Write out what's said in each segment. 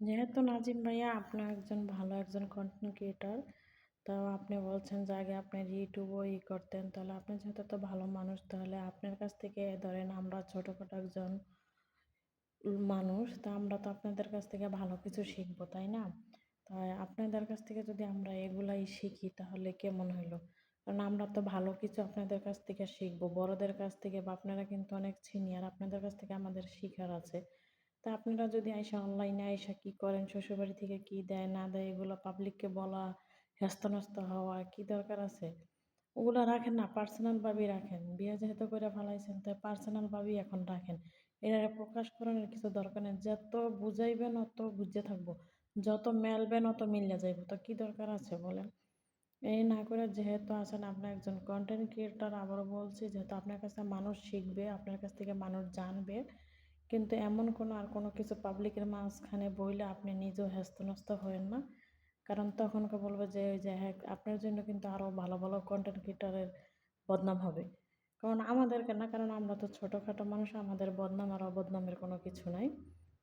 যেহেতু নাজিম ভাইয়া আপনি একজন ভালো একজন কন্টেন্ট ক্রিয়েটর তো আপনি বলছেন যে আগে আপনার ইউটিউবও ই করতেন, তাহলে আপনি যেহেতু তো ভালো মানুষ, তাহলে আপনার কাছ থেকে ধরেন আমরা ছোটোখাটো একজন মানুষ, তা আমরা তো আপনাদের কাছ থেকে ভালো কিছু শিখব, তাই না? তাই আপনাদের কাছ থেকে যদি আমরা এগুলাই শিখি, তাহলে কেমন হইল? কারণ আমরা তো ভালো কিছু আপনাদের কাছ থেকে শিখব, বড়দের কাছ থেকে বা আপনারা কিন্তু অনেক সিনিয়র আপনাদের কাছ থেকে আমাদের শিখার আছে। তা আপনারা যদি আইসা অনলাইনে আইসা কি করেন? শ্বশুরবাড়ি থেকে কি দেয়, না দেয়, এগুলো পাবলিককে বলা, হেস্তনস্ত হওয়া কি দরকার আছে? ওগুলো রাখেন না পার্সোনাল ভাবেই রাখেন। বিয়ে যেহেতু করে ফেলাইছেন, তাই পার্সোনাল ভাবেই এখন রাখেন। এটা প্রকাশ করানোর কিছু দরকার নেই। যত বুঝাইবেন অত বুঝে থাকব। যত মেলবেন অত মিলে যাইব। তো কি দরকার আছে বলেন? এই না করে যেহেতু আছেন, আপনি একজন কন্টেন্ট ক্রিয়েটার আবারও বলছি, যেহেতু আপনার কাছে মানুষ শিখবে, আপনার কাছ থেকে মানুষ জানবে কিন্তু এমন কোনো আর কোনো কিছু পাবলিকের মাঝখানে বইলে আপনি নিজেও হেস্তনস্ত হয়েন না। কারণ তখনকে বলবে যে, ওই যে হ্যাঁ আপনার জন্য কিন্তু আরও ভালো ভালো কন্টেন্ট ক্রিয়েটারের বদনাম হবে। কারণ আমাদেরকে না, কারণ আমরা তো ছোটোখাটো মানুষ, আমাদের বদনাম আর অবদনামের কোনো কিছু নাই।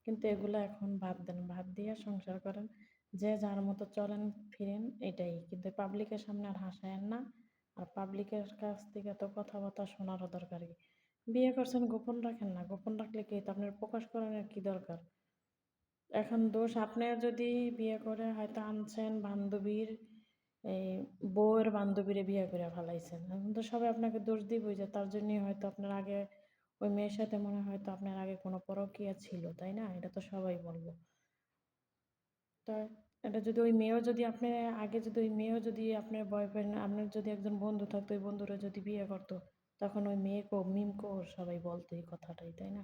কিন্তু এগুলো এখন বাদ দেন, বাদ দিয়ে সংসার করেন। যে যার মতো চলেন, ফিরেন, এটাই। কিন্তু পাবলিকের সামনে আর হাসায়েন না। আর পাবলিকের কাছ থেকে তো কথাবার্তা শোনারও দরকার বিয়ে করছেন গোপন রাখেন না। গোপন রাখলে কি তো আপনার প্রকাশ করানোর কি দরকার? এখন দোষ আপনিও যদি বিয়ে করে হয়তো আনছেন বান্ধবীর, এই বউয়ের বান্ধবীরে বিয়ে করে ফেলাইছেন। এখন তো সবাই আপনাকে দোষ দিবই যে তার জন্যই হয়তো আপনার আগে ওই মেয়ের সাথে মনে হয় হয়তো আপনার আগে কোনো পরকীয়া ছিল, তাই না? এটা তো সবাই বলব। তা এটা যদি ওই মেয়েও যদি আপনি আগে যদি ওই মেয়েও যদি আপনার বয়ফ্রেন্ড আপনার যদি একজন বন্ধু থাকতো, ওই বন্ধুরা যদি বিয়ে করতো তখন ওই মেয়েকেও মিমকেও সবাই বলতো এই কথাটাই, তাই না?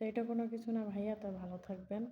তো এটা কোনো কিছু না ভাইয়া, তা ভালো থাকবেন।